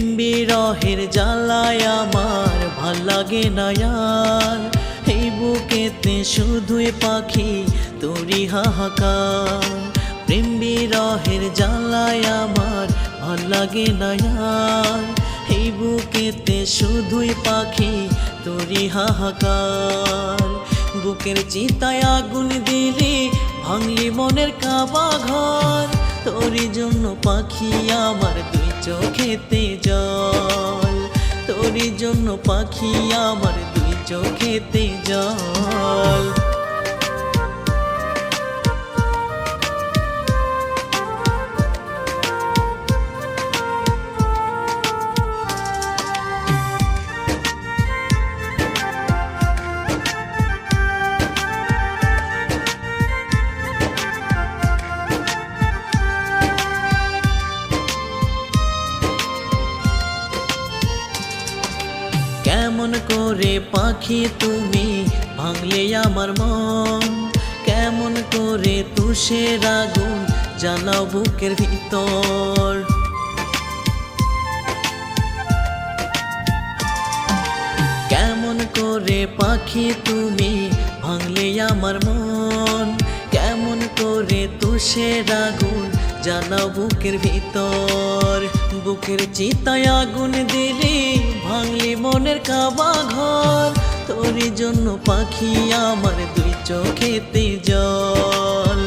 বিরহের জ্বালায় আমার ভালো লাগে না আর এই বুকেতে শুধুই পাখি তোরি হাহাকার। প্রেম বিরহের জ্বালায় আমার ভালো লাগে না আর এই বুকেতে শুধুই পাখি তোরি হাহাকার। বুকের চিতায় আগুন দিলি ভাঙলি মনের কাবা ঘর তোরই জন্য পাখি আমার চোখেতে জল তোর জন্য পাখি আমার দুই চোখেতে জল কেমন করে পাখি তুমি ভাঙলে আমার মন? কেমন করে তুষের আগুন জ্বালাও বুকের ভিতর? কেমন করে পাখি তুমি ভাঙলে আমার মন? কেমন করে তুষের আগুন জ্বালাও বুকের ভিতর? বুকের চিতায় আগুন দিলি কাবা ঘর তোর জন্য পাখি আমার দুই চোখেতে জল।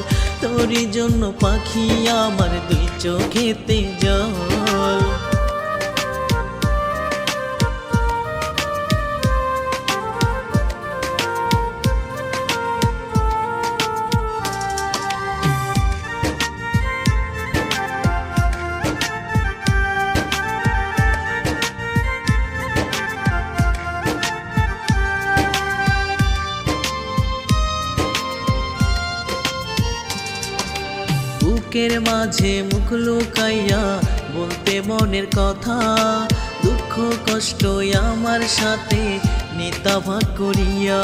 তোর জন্য পাখি আমার দুই চোখেতে জল। বুকের মাঝে মুখ লুকাইয়া বলতে মনের কথা, দুঃখ কষ্ট আমার সাথে নেতা ভাগ করিয়া।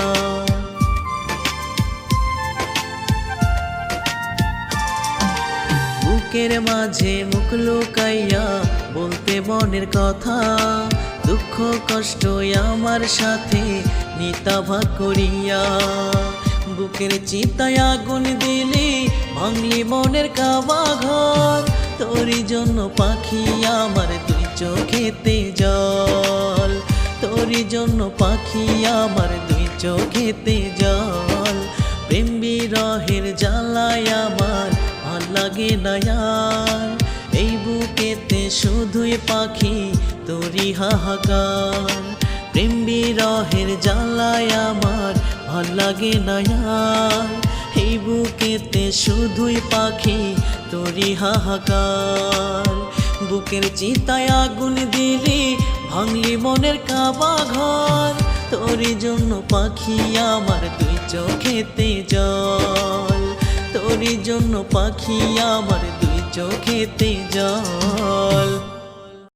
বুকের মাঝে মুখ লুকাইয়া বলতে মনের কথা, দুঃখ কষ্ট আমার সাথে নিতা ভাগ করিয়া। বুকের চিতায় আগুন দিলি ভাঙলি মনের কাবা ঘর। তোরই জন্য পাখি আমার দুই চোখেতে জল। তোরই জন্য পাখি আমার দুই চোখেতে জল। প্রেম বিরহের জ্বালায় আমার ভালো লাগে না এই বুকেতে শুধুই পাখি তোরি হাহাকার। প্রেম বিরহের জ্বালায় আমার ভালো লাগে না শুধুই পাখি, তোরি হাহাকার। বুকের চিতায় আগুন দিলি, ভাঙলি মনের কাবা ঘর তোর জন্য পাখি আমার দুই চোখেতে জল। তোর জন্য পাখি আমার দুই চোখেতে জল।